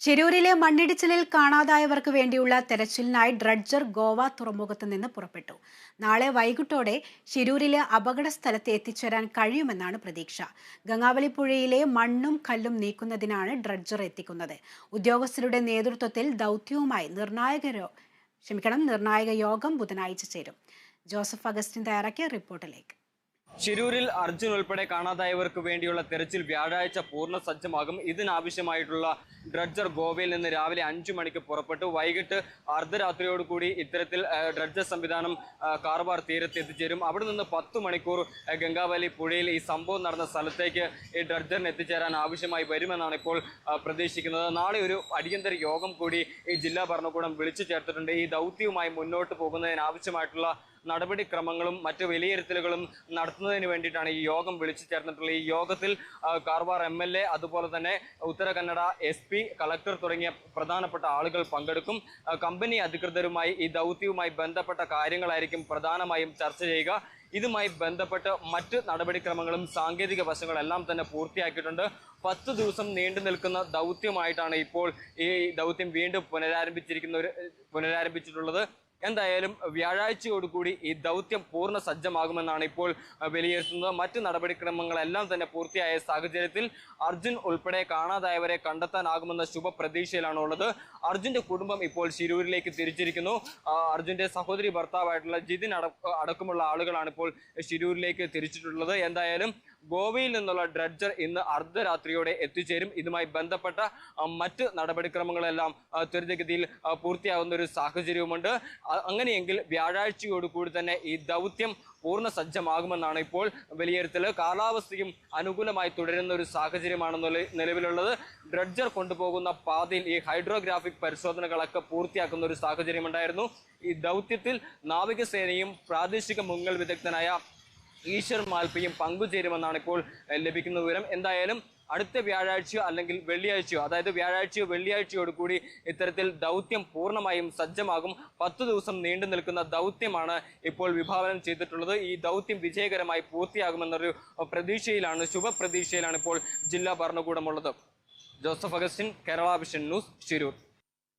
ശിരൂരിലെ മണ്ണിടിച്ചിലിൽ കാണാതായവർക്ക് വേണ്ടിയുള്ള തെരച്ചിലിനായി ഡ്രഡ്ജർ ഗോവ തുറമുഖത്ത് നിന്ന് പുറപ്പെട്ടു. നാളെ വൈകിട്ടോടെ ശിരൂരിലെ അപകട സ്ഥലത്ത് എത്തിച്ചേരാൻ കഴിയുമെന്നാണ് പ്രതീക്ഷ. ഗംഗാവലി പുഴയിലെ മണ്ണും കല്ലും നീക്കുന്നതിനാണ് ഡ്രഡ്ജർ എത്തിക്കുന്നത്. ഉദ്യോഗസ്ഥരുടെ നേതൃത്വത്തിൽ ദൗത്യവുമായി നിർണായക ക്ഷമിക്കണം നിർണായക യോഗം ബുധനാഴ്ച ചേരും. ജോസഫ് അഗസ്റ്റിൻ തയ്യാറാക്കിയ റിപ്പോർട്ടിലേക്ക്. ശിരൂരിൽ അർജുൻ ഉൾപ്പെടെ കാണാതായവർക്ക് വേണ്ടിയുള്ള തെരച്ചിൽ വ്യാഴാഴ്ച പൂർണ സജ്ജമാകും ഇതിനാവശ്യമായിട്ടുള്ള ഡ്രഡ്ജർ ഗോവയിൽ നിന്ന് രാവിലെ അഞ്ചു മണിക്ക് പുറപ്പെട്ടു. വൈകിട്ട് അർദ്ധരാത്രിയോടുകൂടി ഇത്തരത്തിൽ ഡ്രഡ്ജർ സംവിധാനം കാർവാർ തീരത്ത് എത്തിച്ചേരും. അവിടെ നിന്ന് പത്ത് മണിക്കൂർ ഗംഗാവലി പുഴയിൽ ഈ സംഭവം നടന്ന സ്ഥലത്തേക്ക് ഈ ഡ്രഡ്ജറിന് എത്തിച്ചേരാൻ ആവശ്യമായി വരുമെന്നാണ് ഇപ്പോൾ പ്രതീക്ഷിക്കുന്നത്. നാളെ ഒരു അടിയന്തര യോഗം കൂടി ഈ ജില്ലാ ഭരണകൂടം വിളിച്ചു ചേർത്തിട്ടുണ്ട്. ഈ ദൗത്യവുമായി മുന്നോട്ട് പോകുന്നതിന് ആവശ്യമായിട്ടുള്ള നടപടിക്രമങ്ങളും മറ്റ് വിലയിരുത്തലുകളും നടത്തുന്നതിന് വേണ്ടിയിട്ടാണ് ഈ യോഗം വിളിച്ചു ചേർന്നിട്ടുള്ളത്. ഈ യോഗത്തിൽ കാർവാർ എം എൽ എ അതുപോലെ തന്നെ Uttara Kannada S P collector തുടങ്ങിയ പ്രധാനപ്പെട്ട ആളുകൾ പങ്കെടുക്കും. കമ്പനി അധികൃതരുമായി ഈ ദൗത്യവുമായി ബന്ധപ്പെട്ട കാര്യങ്ങളായിരിക്കും പ്രധാനമായും ചർച്ച ചെയ്യുക. ഇതുമായി ബന്ധപ്പെട്ട് മറ്റ് നടപടിക്രമങ്ങളും സാങ്കേതിക എല്ലാം തന്നെ പൂർത്തിയാക്കിയിട്ടുണ്ട്. പത്ത് ദിവസം നീണ്ടു നിൽക്കുന്ന ദൗത്യമായിട്ടാണ് ഇപ്പോൾ ഈ ദൗത്യം വീണ്ടും പുനരാരംഭിച്ചിരിക്കുന്ന ഒരു പുനരാരംഭിച്ചിട്ടുള്ളത്. എന്തായാലും വ്യാഴാഴ്ചയോടുകൂടി ഈ ദൗത്യം പൂർണ സജ്ജമാകുമെന്നാണ് ഇപ്പോൾ വിലയിരുത്തുന്നത്. മറ്റ് നടപടിക്രമങ്ങളെല്ലാം തന്നെ പൂർത്തിയായ സാഹചര്യത്തിൽ അർജുൻ ഉൾപ്പെടെ കാണാതായവരെ കണ്ടെത്താനാകുമെന്ന ശുഭപ്രതീക്ഷയിലാണ് ഉള്ളത് അർജുന്റെ കുടുംബം ഇപ്പോൾ ശിരൂരിലേക്ക് തിരിച്ചിരിക്കുന്നു. അർജുന്റെ സഹോദരി ഭർത്താവായിട്ടുള്ള ജിതിൻ അടക്കമുള്ള ആളുകളാണ് ഇപ്പോൾ ശിരൂരിലേക്ക് തിരിച്ചിട്ടുള്ളത്. എന്തായാലും ഗോവയിൽ നിന്നുള്ള ഡ്രഡ്ജർ ഇന്ന് അർദ്ധരാത്രിയോടെ എത്തിച്ചേരും. ഇതുമായി ബന്ധപ്പെട്ട മറ്റ് നടപടിക്രമങ്ങളെല്ലാം ത്വരിതഗതിയിൽ പൂർത്തിയാവുന്ന ഒരു സാഹചര്യവുമുണ്ട്. അങ്ങനെയെങ്കിൽ വ്യാഴാഴ്ചയോടുകൂടി തന്നെ ഈ ദൗത്യം പൂർണ സജ്ജമാകുമെന്നാണ് ഇപ്പോൾ വിലയിരുത്തൽ. കാലാവസ്ഥയും അനുകൂലമായി തുടരുന്ന ഒരു സാഹചര്യമാണ് നില- നിലവിലുള്ളത്. ഡ്രഡ്ജർ കൊണ്ടുപോകുന്ന പാതയിൽ ഈ ഹൈഡ്രോഗ്രാഫിക് പരിശോധനകളൊക്കെ പൂർത്തിയാക്കുന്ന ഒരു സാഹചര്യമുണ്ടായിരുന്നു. ഈ ദൗത്യത്തിൽ നാവികസേനയും പ്രാദേശിക മുങ്ങൽ വിദഗ്ധനായ ഈശ്വർ മാൽപ്പയും പങ്കുചേരുമെന്നാണ് ഇപ്പോൾ ലഭിക്കുന്ന വിവരം. എന്തായാലും അടുത്ത വ്യാഴാഴ്ചയോ അല്ലെങ്കിൽ വെള്ളിയാഴ്ചയോ അതായത് വ്യാഴാഴ്ചയോ വെള്ളിയാഴ്ചയോട് കൂടി ഇത്തരത്തിൽ ദൗത്യം പൂർണമായും സജ്ജമാകും. പത്ത് ദിവസം നീണ്ടു നിൽക്കുന്ന ദൗത്യമാണ് ഇപ്പോൾ വിഭാവനം ചെയ്തിട്ടുള്ളത്. ഈ ദൗത്യം വിജയകരമായി പൂർത്തിയാകുമെന്നൊരു പ്രതീക്ഷയിലാണ് ശുഭപ്രതീക്ഷയിലാണ് ഇപ്പോൾ ജില്ലാ ഭരണകൂടമുള്ളത് Joseph Augustine Kerala vision news Shirur.